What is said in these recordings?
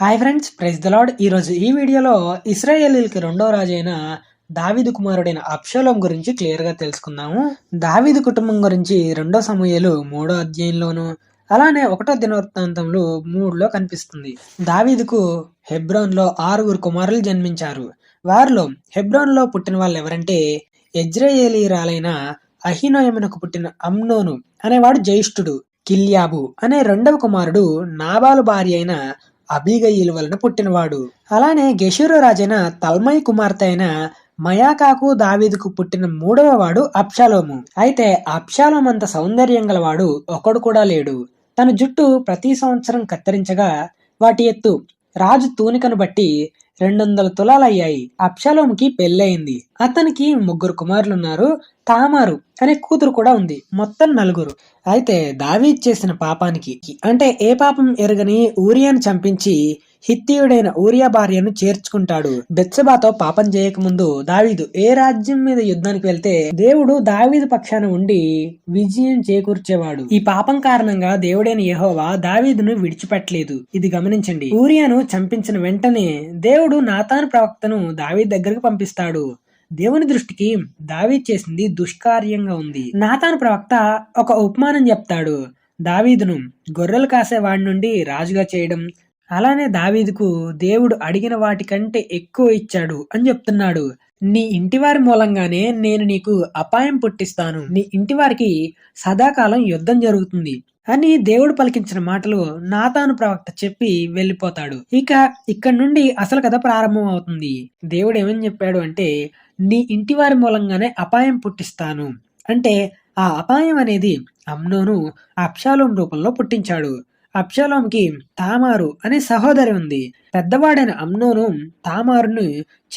Hi friends praise the lord. ఈరోజు ఈ వీడియోలో ఇస్రాయేలీలకి రెండో రాజు అయిన దావీదు కుమారుడైన అప్షలోం గురించి క్లియర్గా తెలుసుకుందాము. దావీదు కుటుంబం గురించి రెండో సమూహలు మూడో అధ్యాయంలోను అలానే ఒకటో దినవృత్తాంతంలో మూడులో కనిపిస్తుంది. దావీదుకు హెబ్రోన్లో ఆరుగురు కుమారులు జన్మించారు. వారిలో హెబ్రోన్లో పుట్టిన వాళ్ళు ఎవరంటే ఎజ్రయేలీరాలైన అహినోయమునకు పుట్టిన అమ్నోను అనేవాడు జ్యేష్ఠుడు కిల్యాబు అనే రెండవ కుమారుడు నాబాలు భార్య అయిన అబీగయిల్ వలన పుట్టినవాడు. అలానే గెషూరు రాజైన తల్మయ్ కుమార్తె అయిన మయాకాకు దావీదుకు పుట్టిన మూడవ వాడు అప్షాలోము అయితే అప్షాలోం అంత సౌందర్యం గలవాడు ఒకడు కూడా లేడు. తన జుట్టు ప్రతి సంవత్సరం కత్తిరించగా వాటి ఎత్తు రాజు తూనికను బట్టి రెండు వందల తులాలయ్యాయి. అప్షాలోముకి పెళ్ళయింది. అతనికి ముగ్గురు కుమారులున్నారు. తామారు అనే కూతురు కూడా ఉంది. మొత్తం నలుగురు. అయితే దావీద్ చేసిన పాపానికి అంటే ఏ పాపం ఎరగని ఊరియాను చంపించి హిత్తీయుడైన ఊరియా భార్యను చేర్చుకుంటాడు. బెత్సబాతో పాపం చేయకముందు దావీదు ఏ రాజ్యం మీద యుద్ధానికి వెళ్తే దేవుడు దావీదు పక్షాన ఉండి విజయం చేకూర్చేవాడు. ఈ పాపం కారణంగా దేవుడైన యహోవా దావీదును విడిచిపెట్టలేదు. ఇది గమనించండి. ఊరియాను చంపించిన వెంటనే దేవుడు నాతాను ప్రవక్తను దావీద్ దగ్గరకు పంపిస్తాడు. దేవుని దృష్టికి దావీద్ చేసింది దుష్కార్యంగా ఉంది. నాతాను ప్రవక్త ఒక ఉపమానం చెప్తాడు. దావీదును గొర్రెలు కాసే వాడి నుండి రాజుగా చేయడం అలానే దావీదుకు దేవుడు అడిగిన వాటికంటే ఎక్కువ ఇచ్చాడు అని చెప్తున్నాడు. నీ ఇంటివారి మూలంగానే నేను నీకు అపాయం పుట్టిస్తాను. నీ ఇంటివారికి సదాకాలం యుద్ధం జరుగుతుంది. అని దేవుడు పలికించిన మాటలు నాతాను ప్రవక్త చెప్పి వెళ్ళిపోతాడు. ఇక ఇక్కడ నుండి అసలు కథ ప్రారంభం అవుతుంది. దేవుడు ఏమని చెప్పాడు అంటే నీ ఇంటివారి మూలంగానే అపాయం పుట్టిస్తాను. అంటే ఆ అపాయం అనేది అమ్నోను అప్షాలోం రూపంలో పుట్టించాడు. అప్షలోంకి తామారు అనే సహోదరి ఉంది. పెద్దవాడైన అమ్నోను తామారును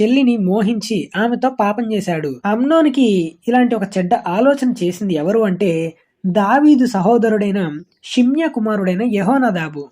చెల్లిని మోహించి ఆమెతో పాపం చేశాడు. అమ్నోనికి ఇలాంటి ఒక చెడ్డ ఆలోచన చేసింది ఎవరు అంటే దావీదు సహోదరుడైన షిమ్య కుమారుడైన యహోనదాబు.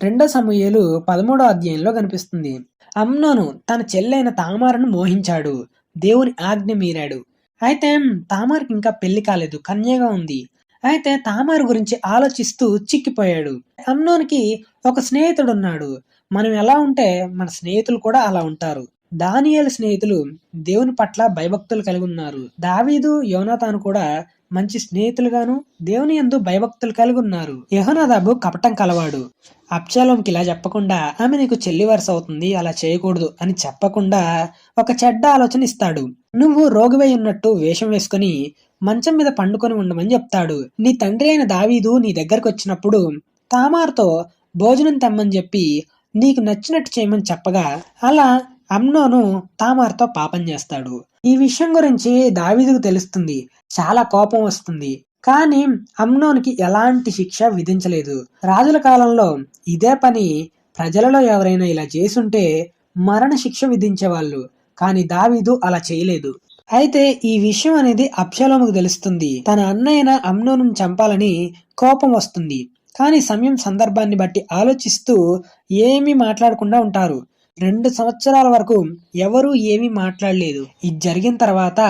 రెండో సమూహలు పదమూడో అధ్యాయంలో కనిపిస్తుంది. అమ్నోను తన చెల్లైన తామారును మోహించాడు. దేవుని ఆజ్ఞ మీరాడు. అయితే తామార్కి ఇంకా పెళ్ళి కాలేదు. కన్యగా ఉంది. అయితే తామారు గురించి ఆలోచిస్తూ చిక్కిపోయాడు. అమ్నోన్కి ఒక స్నేహితుడున్నాడు. మనం ఎలా ఉంటే మన స్నేహితులు కూడా అలా ఉంటారు. దానియల్ స్నేహితులు దేవుని పట్ల భయభక్తులు కలిగి ఉన్నారు. దావీదు యోనాతాను కూడా మంచి స్నేహితులుగాను దేవుని యందు భయభక్తులు కలిగి ఉన్నారు. యహోనాదాబు కపటం కలవాడు. అప్చాలోంకి ఇలా చెప్పకుండా ఆమె నీకు చెల్లి వరుస అవుతుంది అలా చేయకూడదు అని చెప్పకుండా ఒక చెడ్డ ఆలోచన ఇస్తాడు. నువ్వు రోగివై ఉన్నట్టు వేషం వేసుకుని మంచం మీద పండుకొని ఉండమని చెప్తాడు. నీ తండ్రి అయిన దావీదు నీ దగ్గరకు వచ్చినప్పుడు తామార్తో భోజనం తెమ్మని చెప్పి నీకు నచ్చినట్టు చేయమని చెప్పగా అలా అమ్నోను తామార్తో పాపం చేస్తాడు. ఈ విషయం గురించి దావీదుకు తెలుస్తుంది. చాలా కోపం వస్తుంది. కానీ అమ్నోనికి ఎలాంటి శిక్ష విధించలేదు. రాజుల కాలంలో ఇదే పని ప్రజలలో ఎవరైనా ఇలా చేసుంటే మరణ శిక్ష విధించేవాళ్ళు. కానీ దావీదు అలా చేయలేదు. అయితే ఈ విషయం అనేది అప్షలోముకు తెలుస్తుంది. తన అన్నయ్యన అమ్నోను చంపాలని కోపం వస్తుంది. కానీ సమయం సందర్భాన్ని బట్టి ఆలోచిస్తూ ఏమీ మాట్లాడకుండా ఉంటారు. రెండు సంవత్సరాల వరకు ఎవరూ ఏమీ మాట్లాడలేదు. ఇది జరిగిన తర్వాత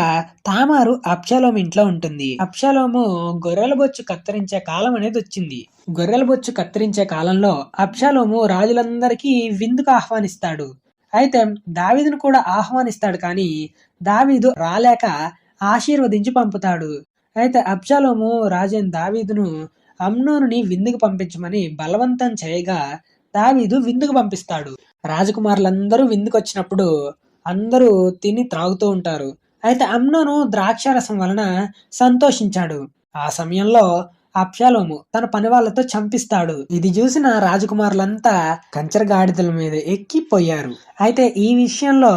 తామారు అప్షలోము ఇంట్లో ఉంటుంది. అప్షలోము గొర్రెల బొచ్చు కత్తిరించే కాలం అనేది వచ్చింది. గొర్రెల బొచ్చు కత్తిరించే కాలంలో అప్షలోము రాజులందరికీ విందుకు ఆహ్వానిస్తాడు. అయితే దావీదును కూడా ఆహ్వానిస్తాడు కానీ దావీదు రాలేక ఆశీర్వదించి పంపుతాడు. అయితే అబ్షాలోము రాజైన దావీదును అమ్నోనుని విందుకు పంపించమని బలవంతం చేయగా దావీదు విందుకు పంపిస్తాడు. రాజకుమారులందరూ విందుకు వచ్చినప్పుడు అందరూ తిని త్రాగుతూ ఉంటారు. అయితే అమ్నోను ద్రాక్షారసం వలన సంతోషించాడు. ఆ సమయంలో అప్షాలోము తన పని వాళ్ళతో చంపిస్తాడు. ఇది చూసిన రాజకుమారులంతా కంచర గాడిదల మీద ఎక్కిపోయారు. అయితే ఈ విషయంలో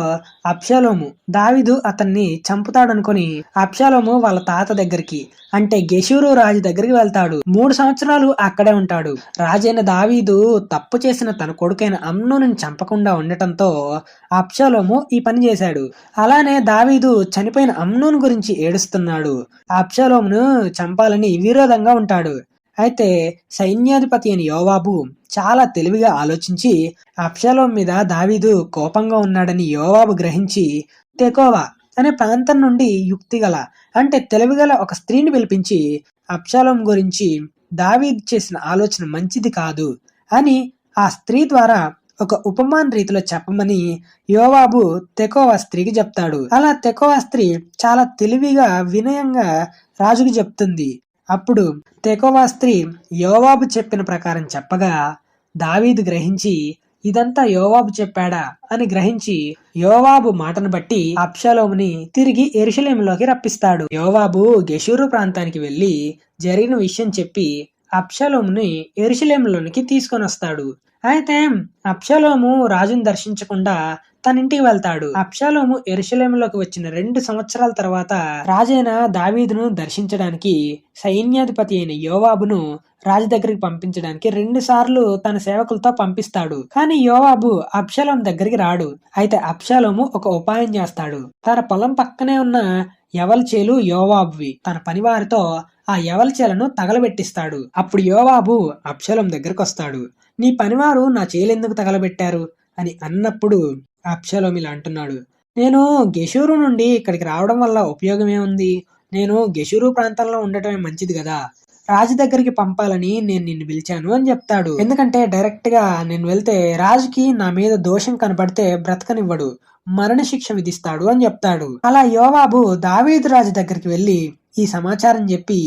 అప్షాలోము దావిదు అతన్ని చంపుతాడనుకుని అప్షాలోము వాళ్ళ తాత దగ్గరికి అంటే గెషూరు రాజు దగ్గరికి వెళ్తాడు. మూడు సంవత్సరాలు అక్కడే ఉంటాడు. రాజైన దావీదు తప్పు చేసిన తన కొడుకైన అమ్నోను చంపకుండా ఉండటంతో అప్షాలోము ఈ పని చేశాడు. అలానే దావీదు చనిపోయిన అమ్నోను గురించి ఏడుస్తున్నాడు. అప్షాలోమును చంపాలని విరోధంగా ఉంటాడు. అయితే సైన్యాధిపతి అయిన యోవాబు చాలా తెలివిగా ఆలోచించి అప్షాలోం మీద దావీదు కోపంగా ఉన్నాడని యోవాబు గ్రహించి తెకోవా అనే ప్రాంతం నుండి యుక్తిగల అంటే తెలివిగల ఒక స్త్రీని పిలిపించి అప్షాలోం గురించి దావీద్ చేసిన ఆలోచన మంచిది కాదు అని ఆ స్త్రీ ద్వారా ఒక ఉపమాన రీతిలో చెప్పమని యోవాబు తెకోవా స్త్రీకి చెప్తాడు. అలా తెకోవా స్త్రీ చాలా తెలివిగా వినయంగా రాజుకు చెప్తుంది. అప్పుడు తెకోవా స్త్రీ యోవాబు చెప్పిన ప్రకారం చెప్పగా దావీదు గ్రహించి ఇదంతా యోవాబు చెప్పాడా? అని గ్రహించి యోవాబు మాటను బట్టి అప్షలోముని తిరిగి ఎరుషలేములోకి రప్పిస్తాడు. యోవాబు గెషూరు ప్రాంతానికి వెళ్ళి జరిగిన విషయం చెప్పి అప్షలోముని ఎరుషలేములోనికి తీసుకొని వస్తాడు అయితే అప్షలోము రాజును దర్శించకుండా తన ఇంటికి వెళ్తాడు అప్షాలోము ఎరుషలేంలోకి వచ్చిన రెండు సంవత్సరాల తర్వాత రాజైన దావీదును దర్శించడానికి సైన్యాధిపతి అయిన యోవాబును రాజు దగ్గరికి పంపించడానికి రెండు సార్లు తన సేవకులతో పంపిస్తాడు. కానీ యోవాబు అప్షాలోం దగ్గరికి రాడు. అయితే అప్షాలోము ఒక ఉపాయం చేస్తాడు. తన పొలం పక్కనే ఉన్న ఎవల్చేలు యోవాబువి. తన పనివారితో ఆ ఎవల్చేలను తగలబెట్టిస్తాడు. అప్పుడు యోవాబు అప్షలం దగ్గరకు వస్తాడు. నీ పనివారు నా చేలెందుకు తగలబెట్టారు? అని అన్నప్పుడు అప్షలోం ఇలా అంటున్నాడు. నేను గెషూరు నుండి ఇక్కడికి రావడం వల్ల ఉపయోగం ఏముంది? నేను గెషూరు ప్రాంతంలో ఉండటమే మంచిది కదా? రాజు దగ్గరికి పంపాలని నేను నిన్ను పిలిచాను అని చెప్తాడు. ఎందుకంటే డైరెక్ట్గా నేను వెళ్తే రాజుకి నా మీద దోషం కనపడితే బ్రతకనివ్వడు. మరణ శిక్ష విధిస్తాడు అని చెప్తాడు. అలా యోవాబు దావీదు రాజు దగ్గరికి వెళ్ళి ఈ సమాచారం చెప్పి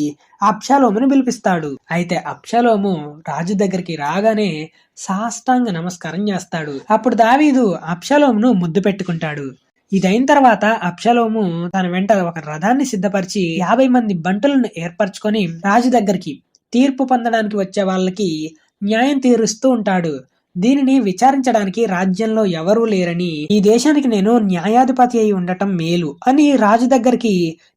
అప్షాలోమును పిలిపిస్తాడు. అయితే అప్షాలోము రాజు దగ్గరికి రాగానే సాష్టాంగ నమస్కారం చేస్తాడు. అప్పుడు దావీదు అప్షాలోమును ముద్దు పెట్టుకుంటాడు. ఇదైన తర్వాత అప్షలోము తన వెంట ఒక రథాన్ని సిద్ధపరిచి యాభై మంది బంటులను ఏర్పరచుకొని రాజు దగ్గరికి తీర్పు పొందడానికి వచ్చే వాళ్ళకి న్యాయం తీరుస్తూ ఉంటాడు. దీనిని విచారించడానికి రాజ్యంలో ఎవరూ లేరని ఈ దేశానికి నేను న్యాయాధిపతి అయి ఉండటం మేలు అని రాజు దగ్గరికి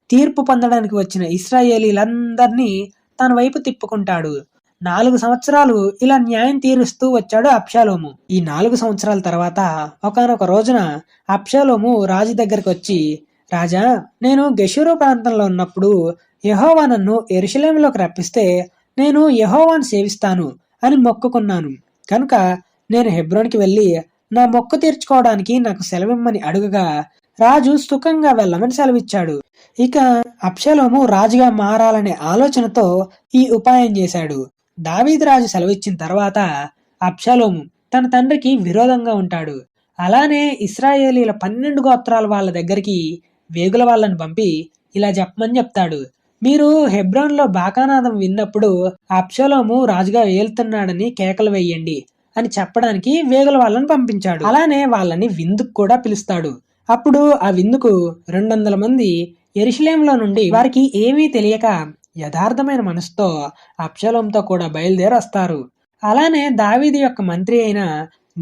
తీర్పు పొందడానికి వచ్చిన ఇస్రాయేలీలందరినీ తన వైపు తిప్పుకుంటాడు. నాలుగు సంవత్సరాలు ఇలా న్యాయం తీరుస్తూ వచ్చాడు అప్షాలోము ఈ నాలుగు సంవత్సరాల తర్వాత ఒకనొక రోజున అప్షాలోము రాజు దగ్గరికి వచ్చి రాజా నేను గెషూరు ప్రాంతంలో ఉన్నప్పుడు యహోవా నన్ను ఎరుషలేంలోకి రప్పిస్తే నేను యహోవాను సేవిస్తాను అని మొక్కుకున్నాను. కనుక నేను హెబ్రోన్కి వెళ్ళి నా మొక్కు తీర్చుకోవడానికి నాకు సెలవిమ్మని అడుగగా రాజు సుఖంగా వెళ్ళమని సెలవిచ్చాడు. ఇక అప్షలోము రాజుగా మారాలనే ఆలోచనతో ఈ ఉపాయం చేశాడు. దావీదు రాజు సెలవిచ్చిన తర్వాత అప్షలోము తన తండ్రికి విరోధంగా ఉంటాడు. అలానే ఇస్రాయేలీల పన్నెండు గోత్రాల వాళ్ళ దగ్గరికి వేగుల వాళ్ళని పంపి ఇలా చెప్పమని చెప్తాడు. మీరు హెబ్రోన్లో బాకానాదం విన్నప్పుడు అప్షలోము రాజుగా ఏలుతున్నాడని కేకలు వేయండి అని చెప్పడానికి వేగుల వాళ్ళని పంపించాడు. అలానే వాళ్ళని విందుకు కూడా పిలుస్తాడు. అప్పుడు ఆ విందుకు రెండు వందల మంది ఎరుషలేంలో నుండి వారికి ఏమీ తెలియక యథార్థమైన మనసుతో అప్షలంతో కూడా బయలుదేరొస్తారు. అలానే దావీది యొక్క మంత్రి అయిన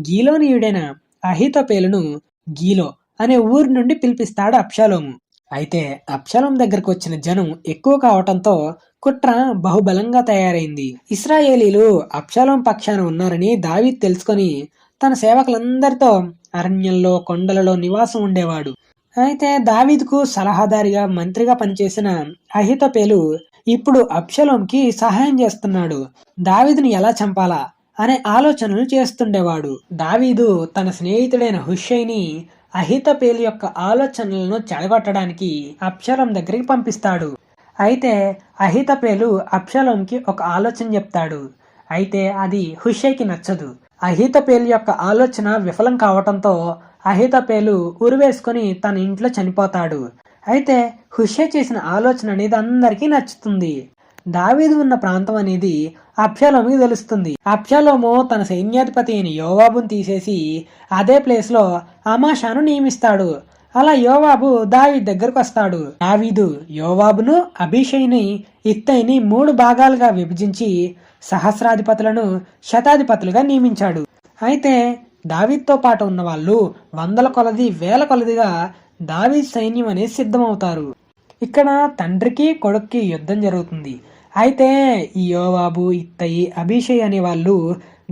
గీలోనీయుడైన అహితోపేలును గీలో అనే ఊరి నుండి పిలిపిస్తాడు అప్షలోము అయితే అప్షలం దగ్గరకు వచ్చిన జనం ఎక్కువ కావటంతో కుట్ర బహుబలంగా తయారైంది. ఇస్రాయేలీలు అప్షలం పక్షాన ఉన్నారని దావీద్ తెలుసుకొని తన సేవకులందరితో అరణ్యంలో కొండలలో నివాసం ఉండేవాడు. అయితే దావీద్కు సలహాదారిగా మంత్రిగా పనిచేసిన అహితపేలు ఇప్పుడు అప్షలోంకి సహాయం చేస్తున్నాడు. దావీదుని ఎలా చంపాలా అనే ఆలోచనలు చేస్తుండేవాడు. దావీదు తన స్నేహితుడైన హుషైని అహితపేలు యొక్క ఆలోచనలను చెడగొట్టడానికి అప్షలం దగ్గరికి పంపిస్తాడు. అయితే అహితపేలు అప్షలంకి ఒక ఆలోచన చెప్తాడు. అయితే అది హుషైకి నచ్చదు. అహితపేలు యొక్క ఆలోచన విఫలం కావటంతో అహితపేలు ఉరివేసుకొని తన ఇంట్లో చనిపోతాడు. అయితే హుషే చేసిన ఆలోచన అనేది అందరికీ నచ్చుతుంది. దావీదు ఉన్న ప్రాంతం అనేది అప్షలోమికి తెలుస్తుంది. అప్షలోము తన సైన్యాధిపతి అయిన యోవాబును తీసేసి అదే ప్లేస్లో అమాషాను నియమిస్తాడు. అలా యోవాబు దావీద్ దగ్గరకు వస్తాడు. దావీదు యోవాబును అభిషయ్ని ఇత్తయిని మూడు భాగాలుగా విభజించి సహస్రాధిపతులను శతాధిపతులుగా నియమించాడు. అయితే దావీద్తో పాటు ఉన్న వాళ్ళు వందల కొలది వేల కొలదిగా దావీద్ సైన్యం అనేది సిద్ధమవుతారు. ఇక్కడ తండ్రికి కొడుక్కి యుద్ధం జరుగుతుంది. అయితే ఈ యోవాబు ఇత్తయి అభిషేక్ అనే వాళ్ళు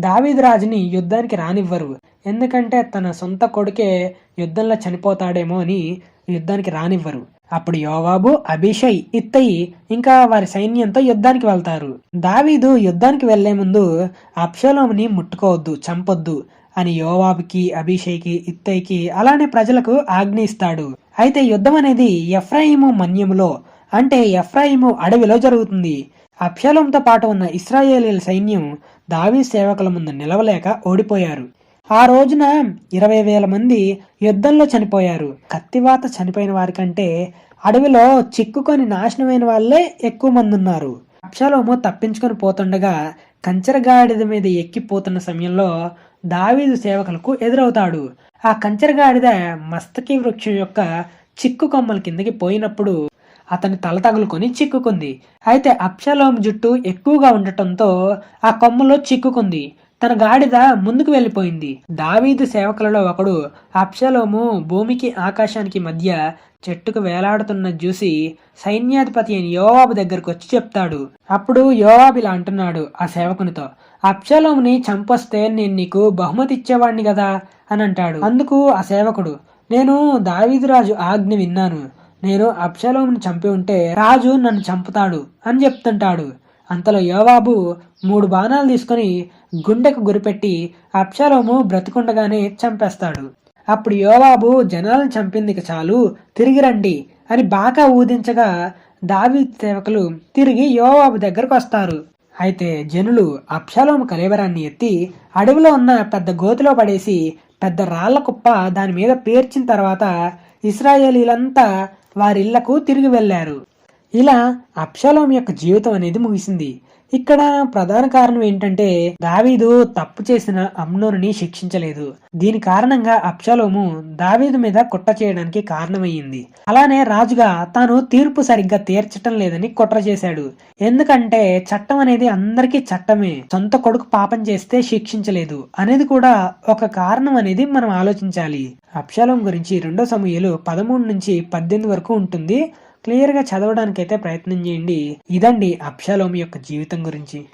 దావీద్ రాజుని యుద్ధానికి రానివ్వరు. ఎందుకంటే తన సొంత కొడుకే యుద్ధంలో చనిపోతాడేమో అని యుద్ధానికి రానివ్వరు. అప్పుడు యోవాబు అభిషయ్ ఇత్తయి ఇంకా వారి సైన్యంతో యుద్ధానికి వెళ్తారు. దావీదు యుద్ధానికి వెళ్ళే ముందు అప్షలోముని ముట్టుకోవద్దు చంపొద్దు. అని యోవాబుకి అభిషేకి ఇత్తయికి అలానే ప్రజలకు ఆజ్ఞ ఇస్తాడు. అయితే యుద్ధం అనేది ఎఫ్రాయిము మన్యములో అంటే ఎఫ్రాయిము అడవిలో జరుగుతుంది. అప్షలంతో పాటు ఉన్న ఇస్రాయేలీల సైన్యం దావీ సేవకుల ముందు నిలవలేక ఓడిపోయారు. ఆ రోజున ఇరవై వేల మంది యుద్ధంలో చనిపోయారు. కత్తివాత చనిపోయిన వారి కంటే అడవిలో చిక్కుకొని నాశనమైన వాళ్ళే ఎక్కువ మంది ఉన్నారు. అప్షలోము తప్పించుకొని పోతుండగా కంచరగాడిద మీద ఎక్కిపోతున్న సమయంలో దావీదు సేవకులకు ఎదురవుతాడు. ఆ కంచరగాడిద మస్తకి వృక్షం యొక్క చిక్కు కొమ్మల కిందకి పోయినప్పుడు అతని తల తగులుకొని చిక్కుకుంది. అయితే అప్షలోం జుట్టు ఎక్కువగా ఉండటంతో ఆ కొమ్మలో చిక్కుకుంది. తన గాడిద ముందుకు వెళ్ళిపోయింది. దావీదు సేవకులలో ఒకడు అప్షలోము భూమికి ఆకాశానికి మధ్య చెట్టుకు వేలాడుతున్న చూసి సైన్యాధిపతి అయిన యోవాబు దగ్గరకు వచ్చి చెప్తాడు. అప్పుడు యోవాబు ఇలా అంటున్నాడు ఆ సేవకునితో అప్సలోముని చంపొస్తే నేను నీకు బహుమతి ఇచ్చేవాడిని కదా అని అంటాడు. అందుకు ఆ సేవకుడు నేను దావీదురాజు ఆజ్ఞ విన్నాను. నేను అప్సలోముని చంపి ఉంటే రాజు నన్ను చంపుతాడు అని చెప్తుంటాడు. అంతలో యోవాబు మూడు బాణాలు తీసుకొని గుండెకు గురిపెట్టి అప్సలోము బ్రతికుండగానే చంపేస్తాడు. అప్పుడు యోవాబు జనాలను చంపింది చాలు తిరిగి రండి అని బాగా ఊదించగా దావీ సేవకులు తిరిగి యోవాబు దగ్గరకు వస్తారు. అయితే జనులు అప్షాలోమ కలేవరాన్ని ఎత్తి అడవిలో ఉన్న పెద్ద గోతిలో పడేసి పెద్ద రాళ్ళ కుప్ప దాని మీద పేర్చిన తర్వాత ఇస్రాయేలీలంతా వారిళ్ళకు తిరిగి వెళ్ళారు. ఇలా అప్షాలోమ యొక్క జీవితం అనేది ముగిసింది. ఇక్కడ ప్రధాన కారణం ఏంటంటే దావీదు తప్పు చేసిన అమ్నోరుని శిక్షించలేదు. దీని కారణంగా అప్షలోము దావీదు మీద కుట్ర చేయడానికి కారణమయ్యింది. అలానే రాజుగా తాను తీర్పు సరిగ్గా తీర్చటం లేదని కుట్ర చేశాడు. ఎందుకంటే చట్టం అనేది అందరికీ చట్టమే. సొంత కొడుకు పాపం చేస్తే శిక్షించలేదు అనేది కూడా ఒక కారణం అనేది మనం ఆలోచించాలి. అప్షలం గురించి రెండో సమయాలు పదమూడు నుంచి పద్దెనిమిది వరకు ఉంటుంది. క్లియర్గా చదవడానికైతే ప్రయత్నం చేయండి. ఇదండి అప్షాలోమి యొక్క జీవితం గురించి.